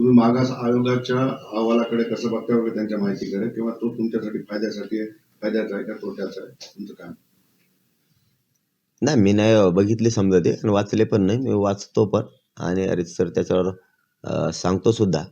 तुम्ही मागास आयोगाच्या अहवालाकडे कसं बघता वगैरे त्यांच्या माहितीकडे किंवा तो तुमच्यासाठी फायद्यासाठी आहे फायद्याचा आहे का तोट्याचा आहे? तुमचं काय? नाही मी नाही बघितले समजा ते आणि वाचले पण नाही. मी वाचतो पण आणि सर त्याच्यावर सांगतो सुद्धा.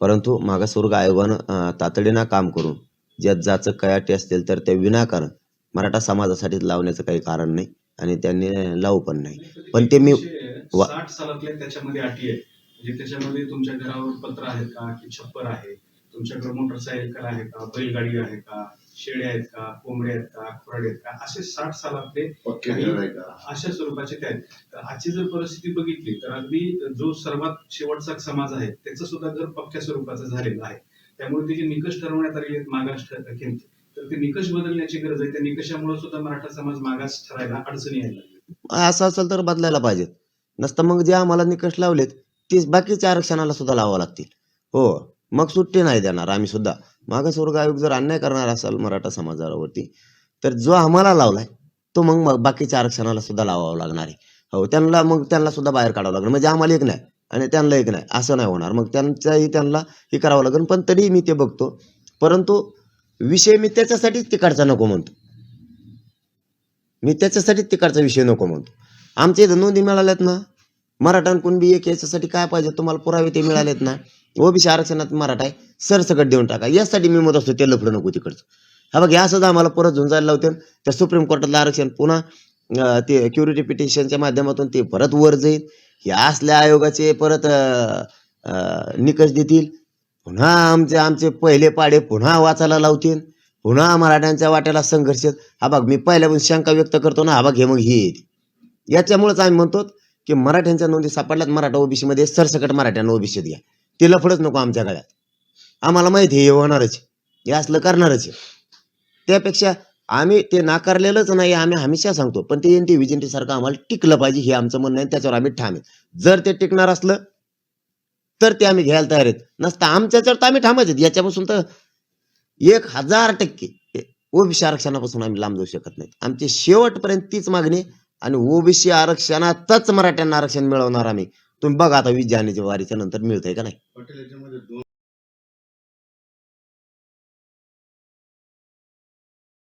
परंतु मागासवर्ग आयोगानं तातडीनं काम करून ज्यात जाचं कयाटी असतील तर ते विनाकारण मराठा समाजासाठी लावण्याचं काही कारण नाही आणि त्यांनी लावू पण नाही. पण ते मी साठ सालातल्या त्याच्यामध्ये अटी आहेत. म्हणजे त्याच्यामध्ये तुमच्या घरावर पत्र आहेत का? की छप्पर आहे? तुमच्याकडे मोटरसायकल आहे का? बैलगाडी आहे का? शेळ्या आहेत का? कोंबड्या आहेत का? खुराडे आहेत का? असे साठ सालातले आहे अशा स्वरूपाचे ते आहेत. तर आजची जर परिस्थिती बघितली तर अगदी जो सर्वात शेवटचा समाज आहे त्याचं सुद्धा घर पक्क्या स्वरूपाचं झालेलं आहे. त्यामुळे ते जे निकष ठरवण्यात आलेले आहेत मागास किमती तर ते निकष बदलण्याची गरज आहे. त्या निकषामुळे सुद्धा मराठा समाज मागास ठरायला अडचणी यायला असं असेल तर बदलायला पाहिजेत. नसतं मग जे आम्हाला निकष लावलेत तेच बाकीच्या आरक्षणाला सुद्धा लावावं लागतील. हो मग सुट्टी नाही देणार आम्ही सुद्धा. मागासवर्ग आयोग जर अन्याय करणार असाल मराठा समाजावरती तर जो आम्हाला लावलाय तो मग मग बाकीच्या आरक्षणाला सुद्धा लावावा लागणार आहे. हो त्यांना मग त्यांना सुद्धा बाहेर काढावं लागणार. म्हणजे आम्हाला एक नाही आणि त्यांना एक नाही असं नाही होणार. मग त्यांचाही त्यांना हे करावं लागेल. पण तरी मी ते बघतो. परंतु विषय मी त्याच्यासाठीच तिकडचा नको म्हणतो. मी त्याच्यासाठीच तिकडचा विषय नको म्हणतो. आमच्या इथं नोंदी मिळाल्यात ना? मराठा बी एक याच्यासाठी काय पाहिजे? तुम्हाला पुरावे ते मिळालेत ना. ओबीसी आरक्षणात मराठा आहे. सरसकट देऊन टाका. यासाठी मी मत असतो ते लफडं नको तिकडचं. हा बघ या आम्हाला परत झुंजायला लावते त्या सुप्रीम कोर्टातलं आरक्षण पुन्हा ते क्युरिटी पिटिशनच्या माध्यमातून ते परत वर जाईल. हे असल्या आयोगाचे परत निकष देतील. पुन्हा आमचे आमचे पहिले पाडे पुन्हा वाचायला लावतील. पुन्हा मराठ्यांच्या वाट्याला संघर्ष. हा बघ मी पहिल्यापासून शंका व्यक्त करतो ना. हा बघ हे मग हे याच्यामुळेच आम्ही म्हणतो की मराठ्यांच्या नोंदी सापडल्यात. मराठा ओबीसी मध्ये सरसकट मराठ्यांना ओबीसीत घ्या ते लफडच नको आमच्या गळ्यात. आम्हाला माहिती आहे हे होणारच हे असलं करणारच त्यापेक्षा आम्ही ते नाकारलेलंच नाही आम्ही हमेशा सांगतो पण ते एन टी विजंटी सारखं आम्हाला टिकलं पाहिजे हे आमचं म्हणणं आहे त्याच्यावर आम्ही ठाम जर ते टिकणार असलं तर ते आम्ही घ्यायला तयार आहेत. नसतं आमच्याच्यावर तर आम्ही ठामच आहेत. याच्यापासून तर एक हजार टक्के ओबीसी आरक्षणापासून आम्ही लांब जाऊ शकत नाही आमची शेवटपर्यंत तीच मागणी आणि ओबीसी आरक्षणातच मराठ्यांना आरक्षण मिळवणार आम्ही. तुम्ही बघा आता वीस जानेच्या वारीच्या नंतर मिळतंय का नाही?